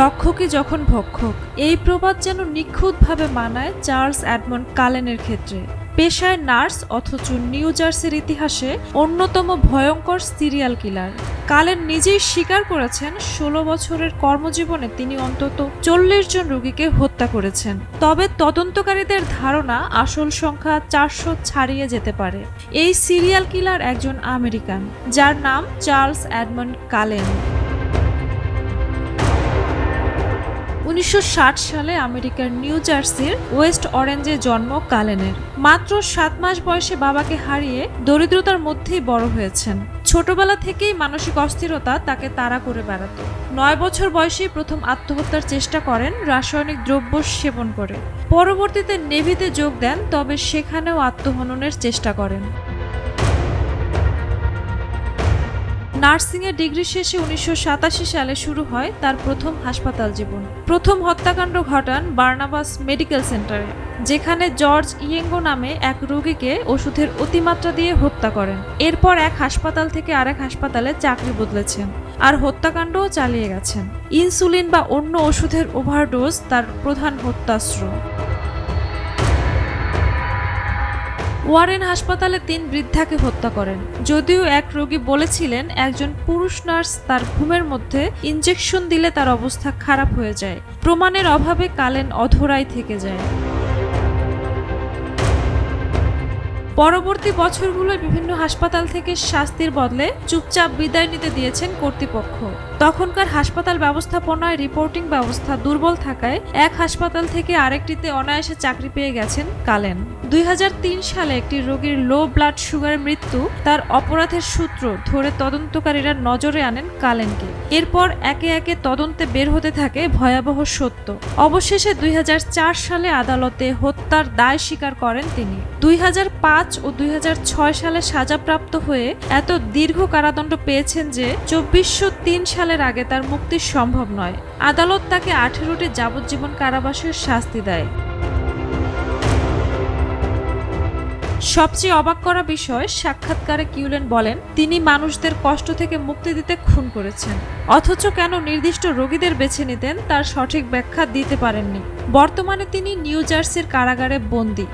রক্ষকই যখন ভক্ষক, এই প্রবাদ যেন নিখুঁতভাবে মানায় চার্লস অ্যাডমন্ড কালেনের ক্ষেত্রে। পেশায় নার্স অথচ নিউ জার্সির ইতিহাসে অন্যতম ভয়ঙ্কর সিরিয়াল কিলার। কালেন নিজেই স্বীকার করেছেন, ষোলো বছরের কর্মজীবনে তিনি অন্তত চল্লিশ জন রোগীকে হত্যা করেছেন। তবে তদন্তকারীদের ধারণা, আসল সংখ্যা চারশো ছাড়িয়ে যেতে পারে। এই সিরিয়াল কিলার একজন আমেরিকান, যার নাম চার্লস অ্যাডমন্ড কালেন। উনিশশো ষাট সালে আমেরিকার নিউ জার্সির ওয়েস্ট অরেঞ্জে জন্ম কালেনের। মাত্র সাত মাস বয়সে বাবাকে হারিয়ে দরিদ্রতার মধ্যেই বড় হয়েছেন। ছোটবেলা থেকেই মানসিক অস্থিরতা তাকে তাড়া করে বেড়াতো। নয় বছর বয়সেই প্রথম আত্মহত্যার চেষ্টা করেন রাসায়নিক দ্রব্য সেবন করে। পরবর্তীতে নেভিতে যোগ দেন, তবে সেখানেও আত্মহননের চেষ্টা করেন। নার্সিংয়ের ডিগ্রি শেষে উনিশশো সাতাশি সালে শুরু হয় তার প্রথম হাসপাতাল জীবন। প্রথম হত্যাকাণ্ড ঘটান বার্নাবাস মেডিকেল সেন্টারে, যেখানে জর্জ ইয়েঙ্গো নামে এক রোগীকে ওষুধের অতিমাত্রা দিয়ে হত্যা করেন। এরপর এক হাসপাতাল থেকে আরেক হাসপাতালে চাকরি বদলেছেন আর হত্যাকাণ্ডও চালিয়ে গেছেন। ইনসুলিন বা অন্য ওষুধের ওভারডোজ তার প্রধান হত্যাস্ত্র। ওয়ারেন হাসপাতালে তিন বৃদ্ধাকে হত্যা করেন। যদিও এক রোগী বলেছিলেন, একজন পুরুষ নার্স তার ঘুমের মধ্যে ইঞ্জেকশন দিলে তার অবস্থা খারাপ হয়ে যায়। প্রমাণের অভাবে কালেন অধরাই থেকে যায়। পরবর্তী বছরগুলোয় বিভিন্ন হাসপাতাল থেকে শাস্তির বদলে চুপচাপ বিদায় নিতে দিয়েছেন কর্তৃপক্ষ। তখনকার হাসপাতাল ব্যবস্থাপনায় রিপোর্টিং ব্যবস্থা দুর্বল থাকায় এক হাসপাতাল থেকে আরেকটিতে অনায়াসে চাকরি পেয়ে গেছেন কালেন। দুই হাজার তিন সালে একটি রোগীর লো ব্লাড সুগারের মৃত্যু, তার অপরাধের সূত্র ধরে তদন্তকারীরা নজরে আনেন কালেনকে। এরপর একে একে তদন্তে বের হতে থাকে ভয়াবহ সত্য। অবশেষে দুই হাজার চার সালে আদালতে হত্যার দায় স্বীকার করেন তিনি। দুই হাজার পাঁচ ও দুই হাজার ছয় সালে সাজাপ্রাপ্ত হয়ে এত দীর্ঘ কারাদণ্ড পেয়েছেন যে চব্বিশশো সালের আগে তার মুক্তি সম্ভব নয়। আদালত তাকে আঠেরোটি যাবজ্জীবন কারাবাসের শাস্তি দেয়। সবচেয়ে অবাক করা বিষয়, সাক্ষাৎকারে কিউলেন বলেন, তিনি মানুষদের কষ্ট থেকে মুক্তি দিতে খুন করেছেন। অথচ কেন নির্দিষ্ট রোগীদের বেছে নিতেন, তার সঠিক ব্যাখ্যা দিতে পারেননি। বর্তমানে তিনি নিউ জার্সির কারাগারে বন্দী।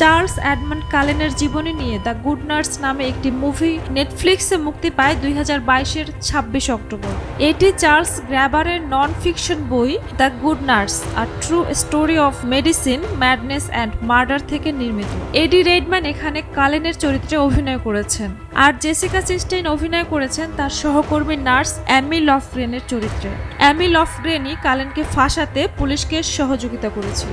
চার্লস অ্যাডমন্ড কালেনের জীবনী নিয়ে দ্য গুড নার্স নামে একটি মুভি নেটফ্লিক্সে মুক্তি পায় দুই হাজার বাইশের ছাব্বিশ অক্টোবর। এটি চার্লস গ্র্যাবারের নন ফিকশন বই the good nurse R true story of medicine, madness and murder থেকে নির্মিত। এডি রেডম্যান এখানে কালেনের চরিত্রে অভিনয় করেছেন। আর জেসিকা চেস্টেইন অভিনয় করেছেন তার সহকর্মী নার্স অ্যামি লফগ্রেনের চরিত্রে। অ্যামি লফগ্রেনই কালেনকে ফাঁসাতে পুলিশকে সহযোগিতা করেছিল।